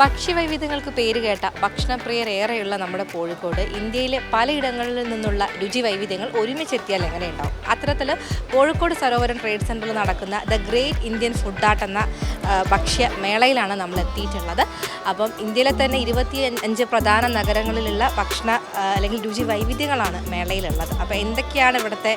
ഭക്ഷ്യവൈവിധ്യങ്ങൾക്ക് പേര് കേട്ട ഭക്ഷണപ്രിയർ ഏറെയുള്ള നമ്മുടെ കോഴിക്കോട് ഇന്ത്യയിലെ പലയിടങ്ങളിൽ നിന്നുള്ള രുചി വൈവിധ്യങ്ങൾ ഒരുമിച്ചെത്തിയാൽ എങ്ങനെയുണ്ടാവും? അത്തരത്തിൽ കോഴിക്കോട് സരോവരം ട്രേഡ് സെന്ററിൽ നടക്കുന്ന the great Indian food art എന്ന ഭക്ഷ്യമേളയിലാണ് മേളയിലാണ് നമ്മൾ എത്തിയിട്ടുള്ളത്. അപ്പം ഇന്ത്യയിലെ തന്നെ ഇരുപത്തി അഞ്ച് പ്രധാന നഗരങ്ങളിലുള്ള ഭക്ഷണ അല്ലെങ്കിൽ രുചി വൈവിധ്യങ്ങളാണ് മേളയിലുള്ളത്. അപ്പോൾ എന്തൊക്കെയാണ് ഇവിടുത്തെ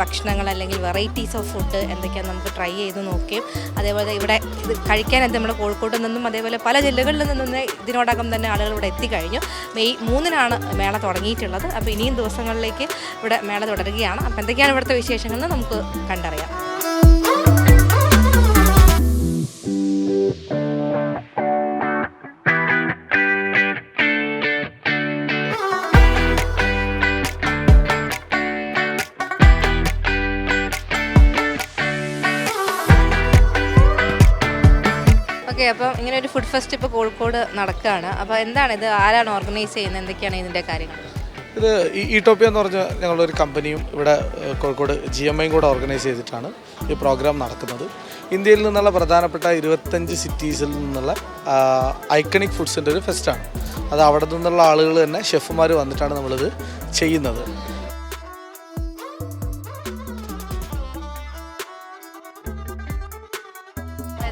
ഭക്ഷണങ്ങൾ അല്ലെങ്കിൽ വെറൈറ്റീസ് ഓഫ് ഫുഡ് എന്തൊക്കെയാണ് നമുക്ക് ട്രൈ ചെയ്ത് നോക്കുകയും അതേപോലെ ഇവിടെ ഇത് കഴിക്കാൻ എന്ത് നമ്മുടെ കോഴിക്കോട് നിന്നും അതേപോലെ പല ജില്ലകളിൽ നിന്നും ഇതിനോടകം തന്നെ ആളുകൾ ഇവിടെ എത്തിക്കഴിഞ്ഞു. മെയ് മൂന്നിനാണ് മേള തുടങ്ങിയിട്ടുള്ളത്. അപ്പോൾ ഇനിയും ദിവസങ്ങളിലേക്ക് ഇവിടെ മേള തുടരുകയാണ്. അപ്പോൾ എന്തൊക്കെയാണ് ഇവിടുത്തെ വിശേഷങ്ങൾ നമുക്ക് കണ്ടറിയാം. ഒരു ഫുഡ് ഫെസ്റ്റ് ഇപ്പോൾ കോഴിക്കോട് നടക്കുകയാണ് അപ്പോൾ എന്താണ് ഇത്? ആരാണ് ഓർഗനൈസ് ചെയ്യുന്നത്? എന്തൊക്കെയാണ് ഇതിന്റെ കാര്യങ്ങൾ? ഇത് ഈ ടോപ്പിയ എന്ന് പറഞ്ഞ ഞങ്ങളൊരു കമ്പനിയും ഇവിടെ കോഴിക്കോട് ജി എം ഐയും കൂടെ ഓർഗനൈസ് ചെയ്തിട്ടാണ് ഈ പ്രോഗ്രാം നടക്കുന്നത്. ഇന്ത്യയിൽ നിന്നുള്ള പ്രധാനപ്പെട്ട ഇരുപത്തഞ്ച് സിറ്റീസിൽ നിന്നുള്ള ഐക്കണിക് ഫുഡ്സിന്റെ ഒരു ഫെസ്റ്റാണ് അത് അവിടെ നിന്നുള്ള ആളുകൾ തന്നെ ഷെഫുമാർ വന്നിട്ടാണ് നമ്മളിത് ചെയ്യുന്നത്.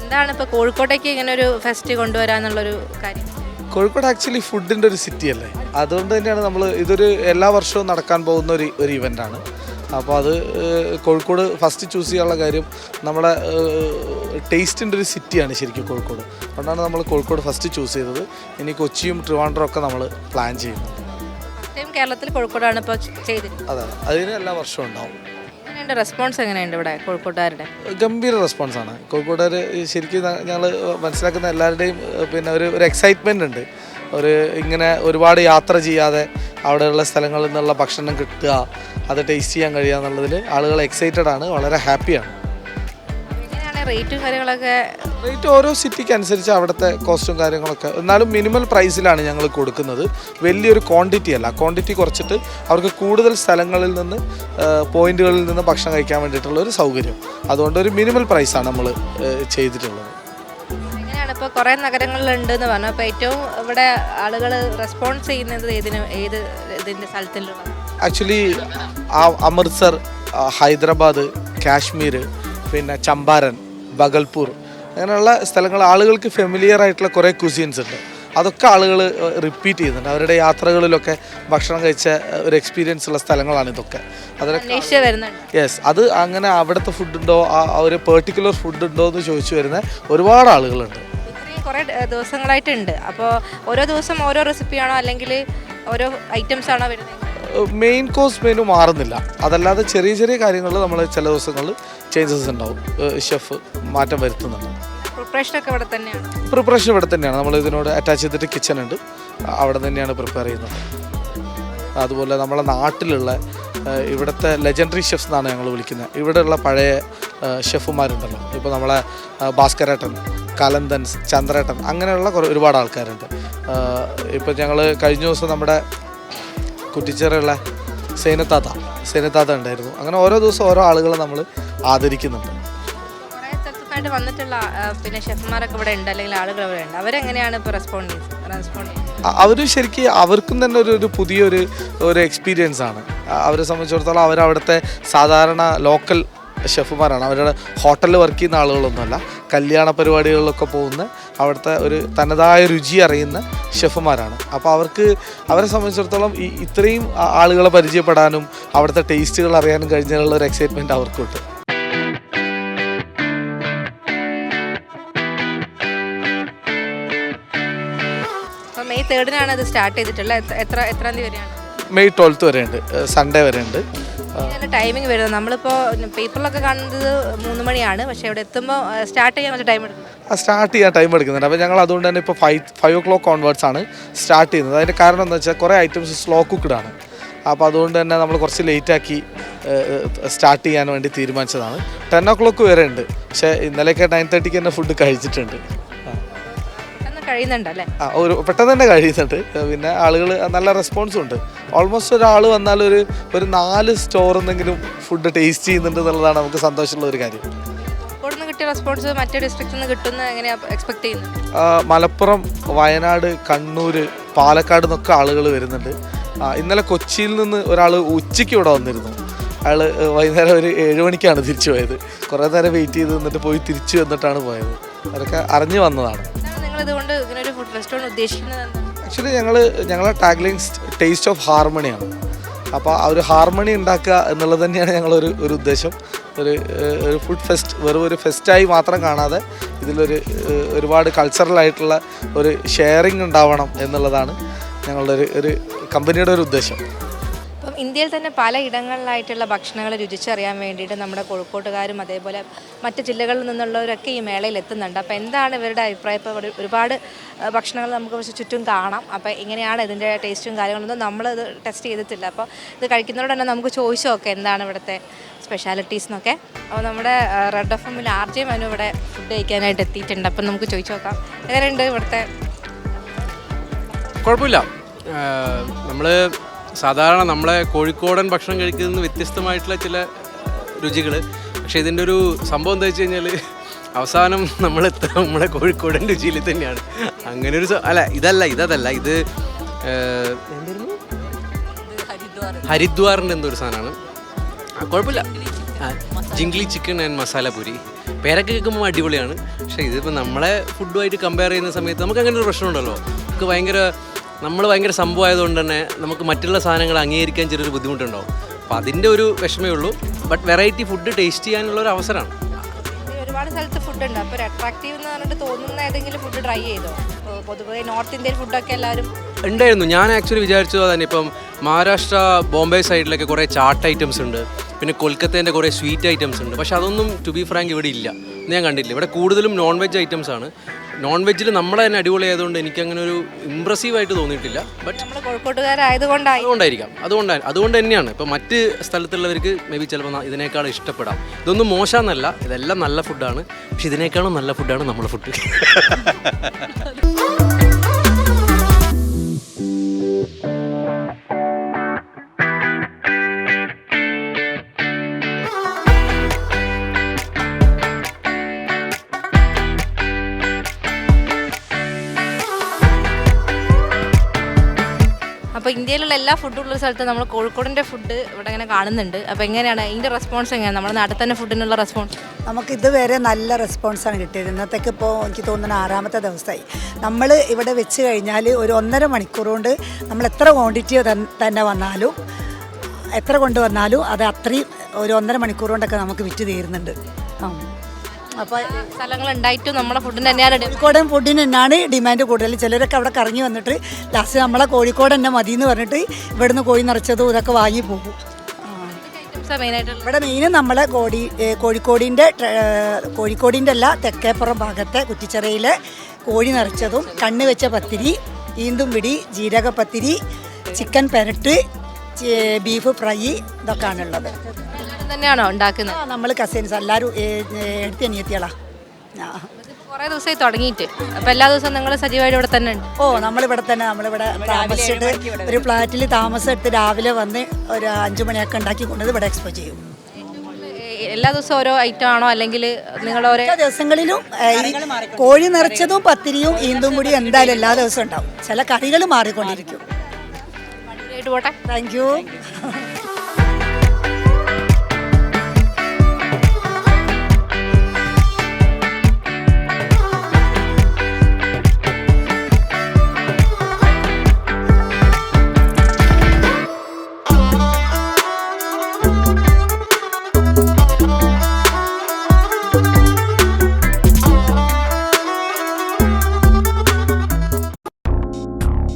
എന്താണ് ഇപ്പോൾ കോഴിക്കോട്ടേക്ക് ഇങ്ങനെ ഒരു ഫെസ്റ്റ് കൊണ്ടുവരാന്നുള്ളൊരു കാര്യം? കോഴിക്കോട് ആക്ച്വലി ഫുഡിന്റെ ഒരു സിറ്റി അല്ലേ? അതുകൊണ്ട് തന്നെയാണ് നമ്മൾ ഇതൊരു എല്ലാ വർഷവും നടക്കാൻ പോകുന്ന ഒരു ഒരു ഇവന്റാണ് അപ്പോൾ അത് കോഴിക്കോട് ഫസ്റ്റ് ചൂസ് ചെയ്യാനുള്ള കാര്യം നമ്മുടെ ടേസ്റ്റിന്റെ ഒരു സിറ്റിയാണ് ശരിക്കും കോഴിക്കോട്. അതുകൊണ്ടാണ് നമ്മൾ കോഴിക്കോട് ഫസ്റ്റ് ചൂസ് ചെയ്തത്. ഇനി കൊച്ചിയും ട്രിവാൻഡ്രം ഒക്കെ നമ്മൾ പ്ലാൻ ചെയ്യുന്നത്. കേരളത്തിൽ കോഴിക്കോടാണ് ഇപ്പോൾ ചെയ്തത് അതെ. അതിന് എല്ലാ വർഷവും ഉണ്ടാവും. എങ്ങനെയുണ്ട്? റെസ്പോൺസ് എങ്ങനെയുണ്ട് ഇവിടെ കോഴിക്കോട്ടുകാരുടെ? ഗംഭീര റെസ്പോൺസാണ് കോഴിക്കോട്ടുകാർ ശരിക്കും ഞങ്ങൾ മനസ്സിലാക്കുന്ന എല്ലാവരുടെയും പിന്നെ ഒരു ഒരു എക്സൈറ്റ്മെന്റ് ഉണ്ട്. ഒരു ഇങ്ങനെ ഒരുപാട് യാത്ര ചെയ്യാതെ അവിടെയുള്ള സ്ഥലങ്ങളിൽ നിന്നുള്ള ഭക്ഷണം കിട്ടുക അത് ടേസ്റ്റ് ചെയ്യാൻ കഴിയുക എന്നുള്ളതിൽ ആളുകൾ എക്സൈറ്റഡ് ആണ് വളരെ ഹാപ്പിയാണ് റേറ്റും കാര്യങ്ങളൊക്കെ റേറ്റ് ഓരോ സിറ്റിക്ക് അനുസരിച്ച് അവിടുത്തെ കോസ്റ്റും കാര്യങ്ങളൊക്കെ. എന്നാലും മിനിമൽ പ്രൈസിലാണ് ഞങ്ങൾ കൊടുക്കുന്നത്. വലിയൊരു ക്വാണ്ടിറ്റി അല്ല. ക്വാണ്ടിറ്റി കുറച്ചിട്ട് അവർക്ക് കൂടുതൽ സ്ഥലങ്ങളിൽ നിന്ന് പോയിന്റുകളിൽ നിന്ന് ഭക്ഷണം കഴിക്കാൻ വേണ്ടിയിട്ടുള്ള ഒരു സൗകര്യം. അതുകൊണ്ട് ഒരു മിനിമൽ പ്രൈസാണ് നമ്മൾ ചെയ്തിട്ടുള്ളത്. എങ്ങനെയാണ് ഇപ്പോൾ കുറേ നഗരങ്ങളിലുണ്ട് എന്ന് പറഞ്ഞു? അപ്പോൾ ഏറ്റവും ഇവിടെ ആളുകൾ റെസ്പോൺസ് ചെയ്യുന്നത് ഏതിന് ഏത് ഇതിന്റെ സ്ഥലത്തിലുള്ള ആക്ച്വലി അമൃത്സർ ഹൈദരാബാദ് കാശ്മീർ പിന്നെ ചമ്പാരൻ ബഗൽപൂർ. അങ്ങനെയുള്ള സ്ഥലങ്ങൾ ആളുകൾക്ക് ഫെമിലിയർ ആയിട്ടുള്ള കുറേ കുസീൻസ് ഉണ്ട്. അതൊക്കെ ആളുകൾ റിപ്പീറ്റ് ചെയ്യുന്നുണ്ട്. അവരുടെ യാത്രകളിലൊക്കെ ഭക്ഷണം കഴിച്ച ഒരു എക്സ്പീരിയൻസ് ഉള്ള സ്ഥലങ്ങളാണ് ഇതൊക്കെ. അതിനൊക്കെ അന്വേഷിച്ച് യെസ് അത് അങ്ങനെ അവിടുത്തെ ഫുഡുണ്ടോ ആ ഒരു പെർട്ടിക്കുലർ ഫുഡ് ഉണ്ടോ എന്ന് ചോദിച്ചു വരുന്ന ഒരുപാട് ആളുകളുണ്ട്. കുറേ ദിവസങ്ങളായിട്ടുണ്ട്. അപ്പോൾ ഓരോ ദിവസം ഓരോ റെസിപ്പിയാണോ അല്ലെങ്കിൽ ഓരോ ഐറ്റംസ് ആണോ വരുന്നത്? മെയിൻ കോഴ്സ് മെനു മാറുന്നില്ല. അതല്ലാതെ ചെറിയ ചെറിയ കാര്യങ്ങൾ നമ്മൾ ചില ദിവസങ്ങളിൽ ചേഞ്ചസ് ഉണ്ടാവും. ഷെഫ് മാറ്റം വരുത്തുന്നുണ്ട്. പ്രിപ്പറേഷനൊക്കെ ഇവിടെ തന്നെയാണ്. പ്രിപ്പറേഷൻ ഇവിടെ തന്നെയാണ്. നമ്മൾ ഇതിനോട് അറ്റാച്ച് ചെയ്തിട്ട് കിച്ചൺ ഉണ്ട്. അവിടെ തന്നെയാണ് പ്രിപ്പയർ ചെയ്യുന്നത്. അതുപോലെ നമ്മളെ നാട്ടിലുള്ള ഇവിടുത്തെ ലെജൻഡറി ഷെഫ്സ് എന്നാണ് ഞങ്ങൾ വിളിക്കുന്നത്. ഇവിടെയുള്ള പഴയ ഷെഫുമാരുണ്ടല്ലോ ഇപ്പോൾ നമ്മളെ ഭാസ്കരേട്ടൻ കലന്തൻ ചന്ദ്രേട്ടൻ അങ്ങനെയുള്ള കുറേ ഒരുപാട് ആൾക്കാരുണ്ട്. ഇപ്പോൾ ഞങ്ങൾ കഴിഞ്ഞ ദിവസം നമ്മുടെ കുറ്റിച്ചിറയുള്ള സേനത്താത്ത സേനത്താത്ത ഉണ്ടായിരുന്നു. അങ്ങനെ ഓരോ ദിവസം ഓരോ ആളുകളെ നമ്മൾ ആദരിക്കുന്നുണ്ട്. സ്ഥലത്തുനിന്നായിട്ട് വന്നിട്ടുള്ള പിന്നെ ഷെഫ്മാരൊക്കെ ഇവിടെ ഉണ്ട് അല്ലെങ്കിൽ ആളുകൾ ഇവിടെ ഉണ്ട്. അവരെങ്ങനെയാണ് ഇപ്പോൾ റെസ്പോണ്ട് റെസ്പോണ്ട് അവർ ശരിക്കും അവർക്കും തന്നെ ഒരു ഒരു പുതിയൊരു ഒരു എക്സ്പീരിയൻസ് ആണ്. അവരെ സംബന്ധിച്ചിടത്തോളം അവരവിടുത്തെ സാധാരണ ലോക്കൽ ഷെഫുമാരാണ്. അവരുടെ ഹോട്ടലിൽ വർക്ക് ചെയ്യുന്ന ആളുകളൊന്നുമല്ല. കല്യാണ പരിപാടികളിലൊക്കെ പോകുന്ന അവിടുത്തെ ഒരു തനതായ രുചി അറിയുന്ന ഷെഫുമാരാണ്. അപ്പോൾ അവർക്ക് അവരെ സംബന്ധിച്ചിടത്തോളം ഈ ഇത്രയും ആളുകളെ പരിചയപ്പെടാനും അവിടുത്തെ ടേസ്റ്റുകൾ അറിയാനും കഴിഞ്ഞതിനുള്ള ഒരു എക്സൈറ്റ്മെന്റ് അവർക്കുണ്ട്. മെയ് തേർഡിനാണ് അത് സ്റ്റാർട്ട് ചെയ്തിട്ടുള്ളത്. എത്ര- എത്ര തീയതി വരെയാണ്? മെയ് ട്വൽത്ത് വരെ ഉണ്ട് സൺഡേ വരെ ഉണ്ട് ടൈമിംഗ് വരുന്നത്. നമ്മളിപ്പോ പേപ്പറിലൊക്കെ കാണുന്നത് മൂന്ന് മണിയാണ്. പക്ഷേ ഇവിടെ എത്തുമ്പോൾ സ്റ്റാർട്ട് ചെയ്യാൻ ടൈം എടുക്കും. സ്റ്റാർട്ട് ചെയ്യാൻ ടൈം എടുക്കുന്നുണ്ട്. അപ്പോൾ ഞങ്ങൾ അതുകൊണ്ട് തന്നെ ഇപ്പോൾ five five o'clock onwards ആണ് സ്റ്റാർട്ട് ചെയ്യുന്നത്. അതിന്റെ കാരണം എന്താ വെച്ചാൽ കുറേ ഐറ്റംസ് സ്ലോ കുക്ക്ഡ് ആണ്. അപ്പോൾ അതുകൊണ്ട് തന്നെ നമ്മൾ കുറച്ച് ലേറ്റാക്കി സ്റ്റാർട്ട് ചെയ്യാൻ വേണ്ടി തീരുമാനിച്ചതാണ്. ടെൻ ഒ ക്ലോക്ക് വരെ ഉണ്ട്. പക്ഷേ ഇന്നലെയൊക്കെ നയൻ തേർട്ടിക്ക് തന്നെ ഫുഡ് കഴിച്ചിട്ടുണ്ട്. കഴിയുന്നുണ്ടല്ലേ? ആ ഒരു പെട്ടെന്ന് തന്നെ കഴിയുന്നുണ്ട്. പിന്നെ ആളുകൾ നല്ല റെസ്പോൺസ് ഉണ്ട്. ഓൾമോസ്റ്റ് ഒരാൾ വന്നാൽ ഒരു ഒരു നാല് സ്റ്റോർ എന്തെങ്കിലും ഫുഡ് ടേസ്റ്റ് ചെയ്യുന്നുണ്ട് എന്നുള്ളതാണ് നമുക്ക് സന്തോഷമുള്ള ഒരു കാര്യം. കോഴിക്കോട് നിന്ന് ക്വാളിറ്റി റെസ്പോൺസ് മറ്റു ഡിസ്ട്രിക്റ്റിൽ നിന്ന് കിട്ടുന്ന എങ്ങനെയാണ് എക്സ്പെക്ട് ചെയ്യുന്നത്? ആ, മലപ്പുറം വയനാട് കണ്ണൂർ പാലക്കാട് നിന്നൊക്കെ ആളുകൾ വരുന്നുണ്ട്. ആ, ഇന്നലെ കൊച്ചിയിൽ നിന്ന് ഒരാൾ ഉച്ചയ്ക്ക് ഇവിടെ വന്നിരുന്നു. അയാൾ വൈകുന്നേരം ഒരു ഏഴ് മണിക്കാണ് തിരിച്ചു പോയത്. കുറേ നേരം വെയിറ്റ് ചെയ്ത് നിന്നിട്ട് പോയി തിരിച്ചു വന്നിട്ടാണ് പോയത്. അതൊക്കെ അറിഞ്ഞു വന്നതാണ്. നിങ്ങൾ ഇങ്ങനെ ഫുഡ് റെസ്റ്റോറന്റ് ഉദ്ദേശിക്കുന്നത് ആക്ച്വലി ഞങ്ങൾ ഞങ്ങളെ ടാഗ്ലൈൻ ടേസ്റ്റ് ഓഫ് ഹാർമണിയാണ് അപ്പോൾ ആ ഒരു ഹാർമണി ഉണ്ടാക്കുക എന്നുള്ളത് തന്നെയാണ് ഞങ്ങളൊരു ഒരു ഉദ്ദേശം. ഒരു ഒരു ഫുഡ് ഫെസ്റ്റ് വെറും ഒരു ഫെസ്റ്റായി മാത്രം കാണാതെ ഇതിലൊരു ഒരുപാട് കൾച്ചറലായിട്ടുള്ള ഒരു ഷെയറിങ് ഉണ്ടാവണം എന്നുള്ളതാണ് ഞങ്ങളുടെ ഒരു ഒരു കമ്പനിയുടെ ഒരു ഉദ്ദേശം. ഇപ്പം ഇന്ത്യയിൽ തന്നെ പല ഇടങ്ങളിലായിട്ടുള്ള ഭക്ഷണങ്ങൾ രുചിച്ചറിയാൻ വേണ്ടിയിട്ട് നമ്മുടെ കോഴിക്കോട്ടുകാരും അതേപോലെ മറ്റ് ജില്ലകളിൽ നിന്നുള്ളവരൊക്കെ ഈ മേളയിൽ എത്തുന്നുണ്ട്. അപ്പോൾ എന്താണ് ഇവരുടെ അഭിപ്രായം? ഇപ്പോൾ ഒരുപാട് ഭക്ഷണങ്ങൾ നമുക്ക് ചുറ്റും കാണാം. അപ്പോൾ എങ്ങനെയാണ് ഇതിന്റെ ടേസ്റ്റും കാര്യങ്ങളൊന്നും നമ്മളിത് ടെസ്റ്റ് ചെയ്തിട്ടില്ല. അപ്പോൾ ഇത് കഴിക്കുന്നതോടെ തന്നെ നമുക്ക് ചോദിച്ചു നോക്കാം എന്താണ് ഇവിടുത്തെ സ്പെഷ്യാലിറ്റീസ് എന്നൊക്കെ. അപ്പോൾ നമ്മുടെ റെഡ് എഫ് എമ്മിൽ ആർ ജെ മനു ഇവിടെ ഫുഡ് കഴിക്കാനായിട്ട് എത്തിയിട്ടുണ്ട്. അപ്പം നമുക്ക് ചോദിച്ചു നോക്കാം എങ്ങനെയുണ്ട് ഇവിടുത്തെ? കുഴപ്പമില്ല. നമ്മൾ സാധാരണ നമ്മളെ കോഴിക്കോടൻ ഭക്ഷണം കഴിക്കുന്നതിന് വ്യത്യസ്തമായിട്ടുള്ള ചില രുചികൾ പക്ഷേ ഇതിന്റെ ഒരു സംഭവം എന്താ വെച്ച് കഴിഞ്ഞാൽ അവസാനം നമ്മൾ നമ്മളെ കോഴിക്കോടൻ രുചിയിൽ തന്നെയാണ്. അങ്ങനെ ഒരു അല്ല ഇതല്ല ഇതല്ല ഇത് ഹരിദ്വാറിന്റെ എന്തോ ഒരു സാധനമാണ്. കുഴപ്പമില്ല. ജിംഗ്ലി ചിക്കൻ ആൻഡ് മസാല പൂരി. പേരൊക്കെ കേൾക്കുമ്പോൾ അടിപൊളിയാണ്. പക്ഷേ ഇതിപ്പോൾ നമ്മളെ ഫുഡുമായിട്ട് കമ്പയർ ചെയ്യുന്ന സമയത്ത് നമുക്ക് അങ്ങനെ ഒരു പ്രശ്നമുണ്ടല്ലോ. നമുക്ക് ഭയങ്കര നമ്മൾ ഭയങ്കര സംഭവമായതുകൊണ്ട് തന്നെ നമുക്ക് മറ്റുള്ള സാധനങ്ങൾ അംഗീകരിക്കാൻ ചെറിയൊരു ബുദ്ധിമുട്ടുണ്ടാവും. അപ്പം അതിന്റെ ഒരു വിഷമേ ഉള്ളൂ. ബട്ട് വെറൈറ്റി ഫുഡ് ടേസ്റ്റ് ചെയ്യാനുള്ള ഒരു അവസരമാണ് ഒരുപാട് സ്ഥലത്ത് ഫുഡ് ഉണ്ട്. അപ്പോൾ അട്രാക്റ്റീവ് എന്ന് പറഞ്ഞിട്ട് തോന്നുന്ന ഏതെങ്കിലും ഫുഡ് ട്രൈ ചെയ്തോ? പൊതുവേ നോർത്ത് ഇന്ത്യൻ ഫുഡൊക്കെ എല്ലാവരും ഉണ്ടായിരുന്നു. ഞാൻ ആക്ച്വലി വിചാരിച്ചത് തന്നെ ഇപ്പം മഹാരാഷ്ട്ര ബോംബെ സൈഡിലൊക്കെ കുറേ ചാട്ട് ഐറ്റംസ് ഉണ്ട്. പിന്നെ കൊൽക്കത്തേന്റെ കുറേ സ്വീറ്റ് ഐറ്റംസ് ഉണ്ട്. പക്ഷെ അതൊന്നും ടു ബി ഫ്രാങ്ക് ഇവിടെ ഇല്ല. ഞാൻ കണ്ടില്ല ഇവിടെ കൂടുതലും നോൺ വെജ് ഐറ്റംസ് ആണ്. നോൺ വെജിൽ നമ്മളെ തന്നെ അടിപൊളി ആയതുകൊണ്ട് എനിക്ക് അങ്ങനെ ഒരു ഇമ്പ്രസീവ് ആയിട്ട് തോന്നിയിട്ടില്ല. ബട്ട് നമ്മൾ കോഴിക്കോട്ടുകാരായതുകൊണ്ടായി. അതുകൊണ്ടായിരിക്കാം. അതുകൊണ്ട് അതുകൊണ്ട് തന്നെയാണ്. ഇപ്പോൾ മറ്റ് സ്ഥലത്തുള്ളവർക്ക് മേ ബി ചിലപ്പോൾ ഇതിനേക്കാൾ ഇഷ്ടപ്പെടാം. ഇതൊന്നും മോശമെന്നല്ല. ഇതെല്ലാം നല്ല ഫുഡാണ് പക്ഷെ ഇതിനേക്കാളും നല്ല ഫുഡാണ് നമ്മുടെ ഫുഡ് എല്ലാ ഫുഡും ഉള്ള സ്ഥലത്ത് നമ്മൾ കോഴിക്കോടിന്റെ ഫുഡ് ഇവിടെ ഇങ്ങനെ കാണുന്നുണ്ട്. അപ്പോൾ എങ്ങനെയാണ് ഇതിന്റെ റെസ്പോൺസ് എങ്ങനെയാണ്? നമ്മുടെ നാട്ടിൽ തന്നെ ഫുഡിനുള്ള റെസ്പോൺസ് നമുക്ക് ഇതുവരെ നല്ല റെസ്പോൺസാണ് കിട്ടിയത്. ഇന്നത്തേക്ക് ഇപ്പോൾ എനിക്ക് തോന്നുന്ന ആറാമത്തെ ദിവസമായി. നമ്മൾ ഇവിടെ വെച്ച് കഴിഞ്ഞാൽ ഒരു ഒന്നര മണിക്കൂർ കൊണ്ട് നമ്മൾ എത്ര ക്വാണ്ടിറ്റി തന്നെ വന്നാലും എത്ര കൊണ്ടുവന്നാലും അത് അത്രയും ഒരു ഒന്നര മണിക്കൂർ കൊണ്ടൊക്കെ നമുക്ക് വിറ്റ് തീരുന്നുണ്ട്. ആ. അപ്പോൾ സ്ഥലങ്ങൾ ഉണ്ടായിട്ടും നമ്മുടെ ഫുഡിന് തന്നെയാണ് കോഴിക്കോടൻ ഫുഡിന് തന്നെയാണ് ഡിമാൻഡ് കൂടുതൽ. ചിലരൊക്കെ അവിടെ കറങ്ങി വന്നിട്ട് ലാസ്റ്റ് നമ്മളെ കോഴിക്കോട് തന്നെ മതി എന്ന് പറഞ്ഞിട്ട് ഇവിടുന്ന് കോഴി നിറച്ചതും ഇതൊക്കെ വാങ്ങി പോകും. ഇവിടെ മെയിൻ നമ്മളെ കോടി കോഴിക്കോടിന്റെ കോഴിക്കോടിന്റെ കോഴിക്കോടിന്റെ അല്ല തെക്കേപ്പുറം ഭാഗത്തെ കുറ്റിച്ചിറയിലെ കോഴി നിറച്ചതും കണ്ണ് വെച്ച പത്തിരി ഈന്തും പിടി ജീരകപ്പത്തിരി ചിക്കൻ പെരട്ട് ബീഫ് ഫ്രൈ ഇതൊക്കെയാണുള്ളത്. തന്നെയാണോ ഉണ്ടാക്കുന്നത്? നമ്മൾ കസിൻസ് എല്ലാവരും എടുത്ത് അനിയത്തികളാ. കുറേ ദിവസമായി തുടങ്ങിയിട്ട്. അപ്പോൾ എല്ലാ ദിവസവും നിങ്ങൾ സജീവമായിട്ട് ഇവിടെ തന്നെ ഉണ്ട്? ഓ നമ്മളിവിടെ തന്നെ നമ്മളിവിടെ താമസിച്ചിട്ട് ഒരു ഫ്ലാറ്റിൽ താമസം എടുത്ത് രാവിലെ വന്ന് ഒരു അഞ്ചു മണിയൊക്കെ ഉണ്ടാക്കി കൊണ്ടുവന്ന് ഇവിടെ എക്സ്പോ ചെയ്യും. എല്ലാ ദിവസവും ഓരോ ഐറ്റം ആണോ? അല്ലെങ്കിൽ നിങ്ങൾ ഓരോ ദിവസങ്ങളിലും കോഴി നിറച്ചതും പത്തിരിയും ഈന്തും കൂടി എന്തായാലും എല്ലാ ദിവസവും ഉണ്ടാവും. ചില കറികൾ മാറിക്കൊണ്ടിരിക്കും. Thank you